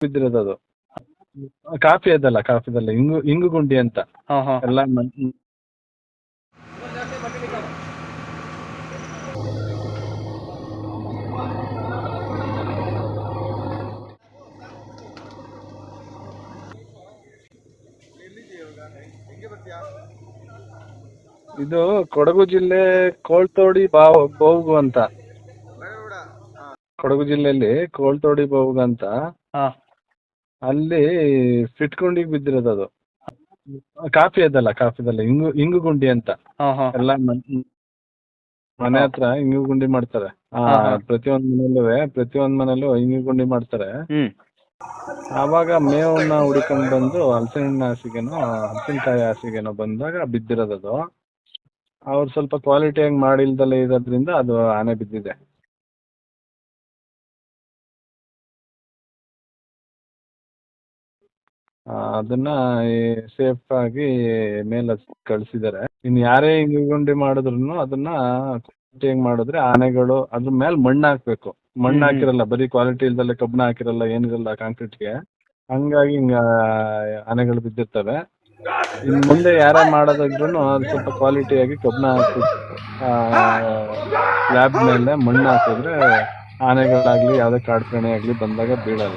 ಬಿದ್ದಿರೋದು ಅದು. ಕಾಫಿ ಅದಲ್ಲ ಕಾಫಿದಲ್ಲ ಇಂಗು ಇಂಗು ಗುಂಡಿ ಅಂತ. ಹಾಂ ಹಾಂ. ಎಲ್ಲ ಮನ್- ಇದು ಕೊಡಗು ಜಿಲ್ಲೆ ಕೋಳ್ತೋಡಿ ಬಾವು ಬೋಗು ಅಂತ. ಕೊಡಗು ಜಿಲ್ಲೆಯಲ್ಲಿ ಕೋಳ್ತೋಡಿ ಬೋಗ ಅಂತ. ಹಾಂ. ಅಲ್ಲಿ ಸಿಟ್ಕೊಂಡಿ ಬಿದ್ದಿರೋದು ಅದು. ಕಾಫಿ ಅದಲ್ಲ ಕಾಫಿದಲ್ಲ ಇಂಗು ಇಂಗು ಗುಂಡಿ ಅಂತ. ಹಾಂ ಹಾಂ. ಎಲ್ಲ ಮನ್- ಮನೆ ಹತ್ರ ಇಂಗು ಗುಂಡಿ ಮಾಡ್ತಾರೆ. ಆ, ಹಾ, ಹಾ. ಪ್ರತಿಯೊಂದ್ ಮನೆಯಲ್ಲೂ ಪ್ರತಿಯೊಂದ್ ಮನೆಯಲ್ಲೂ ಇಂಗು ಗುಂಡಿ ಮಾಡ್ತಾರೆ. ಹ್ಞೂ ಆವಾಗ ಮೇವನ್ನ ಹುಡ್ಕೊಂಡ್ ಬಂದು ಹಲಸಿನ ಹಣ್ಣು ಹಾಸಿಗೆನೋ ಹಲಸಿನಕಾಯಿ ಹಾಸಿಗೆನೋ ಬಂದಾಗ ಬಿದ್ದಿರೋದದು ಅವ್ರು ಸ್ವಲ್ಪ ಕ್ವಾಲಿಟಿಯಾಗಿ ಮಾಡಿಲ್ದಲ್ಲ ಇರೋದ್ರಿಂದ ಅದು ಆನೆ ಬಿದ್ದಿದೆ. ಅದನ್ನ ಸೇಫ್ ಆಗಿ ಮೇಲೆ ಕಳಿಸಿದ್ದಾರೆ. ಇನ್ ಯಾರೇ ಇಂಗು ಗುಂಡಿ ಮಾಡಿದ್ರು ಅದನ್ನ ಕ್ವಾಲಿಟಿಯಾಗಿ ಮಾಡಿದ್ರೆ ಆನೆಗಳು ಅದ್ರ ಮೇಲೆ ಮಣ್ಣು ಹಾಕ್ಬೇಕು. ಮಣ್ಣು ಹಾಕಿರಲ್ಲ ಬರೀ ಕ್ವಾಲಿಟಿ ಇಲ್ದಲೆ ಕಬ್ಬಣ ಹಾಕಿರಲ್ಲ ಏನಿರಲ್ಲ ಕಾಂಕ್ರೀಟ್ಗೆ ಹಂಗಾಗಿ ಹಿಂಗ ಆನೆಗಳು ಬಿದ್ದಿರ್ತವೆ. ಇನ್ ಮುಂದೆ ಯಾರೇ ಮಾಡೋದಿದ್ರು ಅದು ಸ್ವಲ್ಪ ಕ್ವಾಲಿಟಿಯಾಗಿ ಕಬ್ಬಣ ಹಾಕಿ ಸ್ಲ್ಯಾಬ್ ಮೇಲೆ ಮಣ್ಣು ಹಾಕಿದ್ರೆ ಆನೆಗಳಾಗ್ಲಿ ಯಾವುದೇ ಕಾಡು ಪ್ರಾಣಿ ಆಗ್ಲಿ ಬಂದಾಗ ಬೀಳಲ್ಲ.